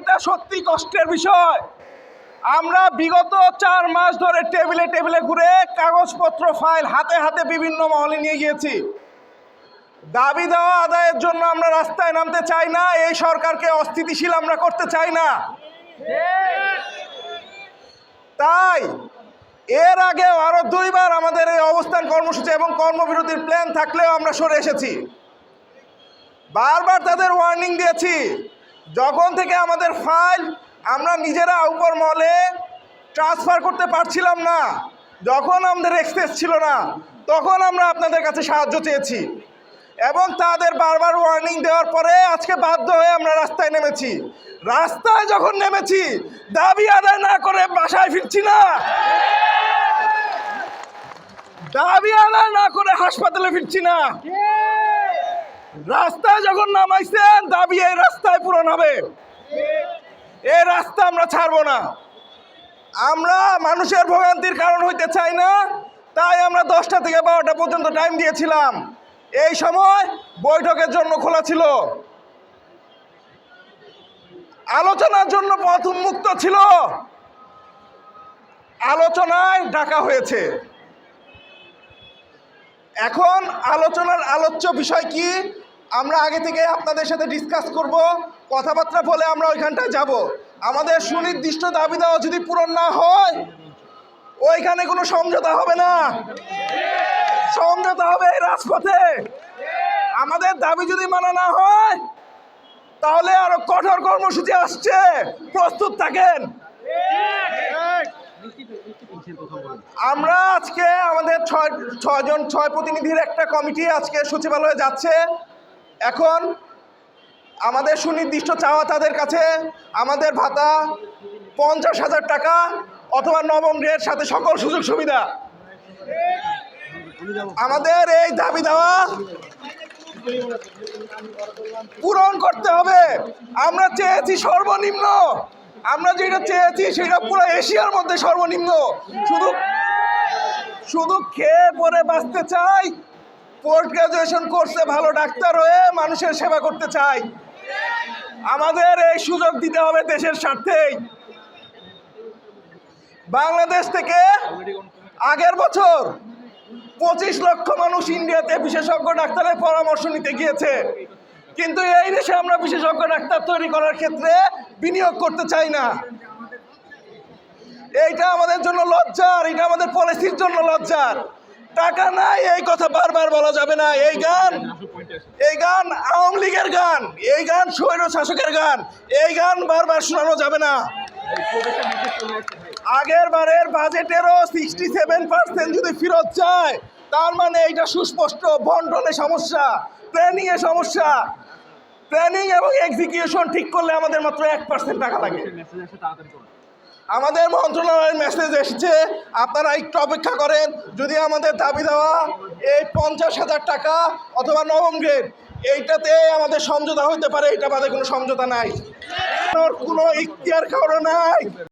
এইটা সত্যি কষ্টের বিষয়। আমরা বিগত চার মাস ধরে টেবিলে টেবিলে ঘুরে কাগজপত্র, ফাইল হাতে হাতে বিভিন্ন মহলে নিয়ে গিয়েছি। দাবি দেওয়া আদায়ের জন্য আমরা রাস্তায় নামতে চাই না, এই সরকারকে অস্থিতিশীল আমরা করতে চাই না। তাই, এর আগেও আরও দুইবার আমাদের এই অবস্থান কর্মসূচি এবং কর্মবিরতির প্ল্যান থাকলেও আমরা সরে এসেছি। বারবার তাদের ওয়ার্নিং দিয়েছি। যখন থেকে আমাদের ফাইল আমরা নিজেরা উপর মলে ট্রান্সফার করতে পারছিলাম না, যখন আমাদের এক্সপ্রেস ছিল না, তখন আমরা আপনাদের কাছে সাহায্য চেয়েছি। এবং তাদের বারবার ওয়ার্নিং দেওয়ার পরে আজকে বাধ্য হয়ে আমরা রাস্তায় নেমেছি। রাস্তায় যখন নেমেছি, দাবি আদায় না করে বাসায় ফিরছি না। দাবি আদায় না করে হাসপাতালে ফিরছি না। রাস্তায় যখন নামাইছেন, দাবি এই রাস্তায় পূরণ হবে। এই রাস্তা আমরা ছাড়বো না। আমরা মানুষের ভোগান্তির কারণ হইতে চাই না, তাই আমরা দশটা থেকে বারোটা পর্যন্ত টাইম দিয়েছিলাম। এই সময় বৈঠকের জন্য খোলা ছিল। আলোচনার জন্য পথ উন্মুক্ত ছিল। আলোচনায় ডাকা হয়েছে। এখন আলোচনার আলোচ্য বিষয় কি? আমরা আগে থেকে আপনাদের সাথে ডিসকাস করব কথাবার্তা বলে আমরা ওইখানটায় যাব। আমাদের সুনির্দিষ্ট দাবি দেওয়া যদি পূরণ না হয়, ওইখানে কোনো সমঝোতা হবে না। সমঝোতা হবে এই রাজপথে। আমাদের দাবি যদি মানা না হয়, তাহলে আরও কঠোর কর্মসূচি আসছে। প্রস্তুত থাকেন। আমরা আজকে আমাদের ছয় ছয়জন, ছয় প্রতিনিধির একটা কমিটি আজকে সচিবালয়ে যাচ্ছে। এখন আমাদের সুনির্দিষ্ট চাওয়া তাদের কাছে। আমাদের ভাতা পঞ্চাশ হাজার টাকা অথবা নবম গ্রেড সাথে সকল সুযোগ সুবিধা। আমাদের এই দাবি দেওয়া পূরণ করতে হবে। আমরা চেয়েছি সর্বনিম্ন আমরা যেটা চেয়েছি সেটা পুরো এশিয়ার মধ্যে সর্বনিম্ন। শুধু শুধু খেয়ে পরে বাঁচতে চাই, পোস্ট গ্রাজুয়েশন কোর্সে ভালো ডাক্তার হয়ে মানুষের সেবা করতে চাই। আমাদের এই সুযোগ দিতে হবে দেশের স্বার্থেই বাংলাদেশ থেকে আগের বছর পঁচিশ লক্ষ মানুষ ইন্ডিয়াতে বিশেষজ্ঞ ডাক্তারের পরামর্শ নিতে গিয়েছে। কিন্তু এই দেশে আমরা বিশেষজ্ঞ ডাক্তার তৈরি করার ক্ষেত্রে বিনিয়োগ করতে চাই না। এইটা আমাদের জন্য লজ্জার এটা আমাদের পলিসির জন্য লজ্জার। টাকা নাই, এই কথা বারবার বলা যাবে না। এই গান এই গান আওয়ামী লীগের গান, এই গান স্বৈর শাসকের গান, এই গান বারবার শোনানো যাবে না। আগের বারের বাজেটেরও সিক্সটি সেভেন পার্সেন্ট যদি ফেরত যায়, তার মানে এইটা সুস্পষ্ট, বন্টনে সমস্যা প্ল্যানিং এ সমস্যা। প্ল্যানিং এবং এক্সিকিউশন ঠিক করলে আমাদের মাত্র এক পার্সেন্ট টাকা লাগে। আমাদের মন্ত্রণালয়ের মেসেজ এসেছে আপনারা একটু অপেক্ষা করেন। যদি আমাদের দাবি দেওয়া এই পঞ্চাশ হাজার টাকা অথবা নবম গ্রেড এইটাতে আমাদের সমঝোতা হইতে পারে এটা বাদে কোনো সমঝোতা নাই। কোনো ইখতিয়ার কারও নাই।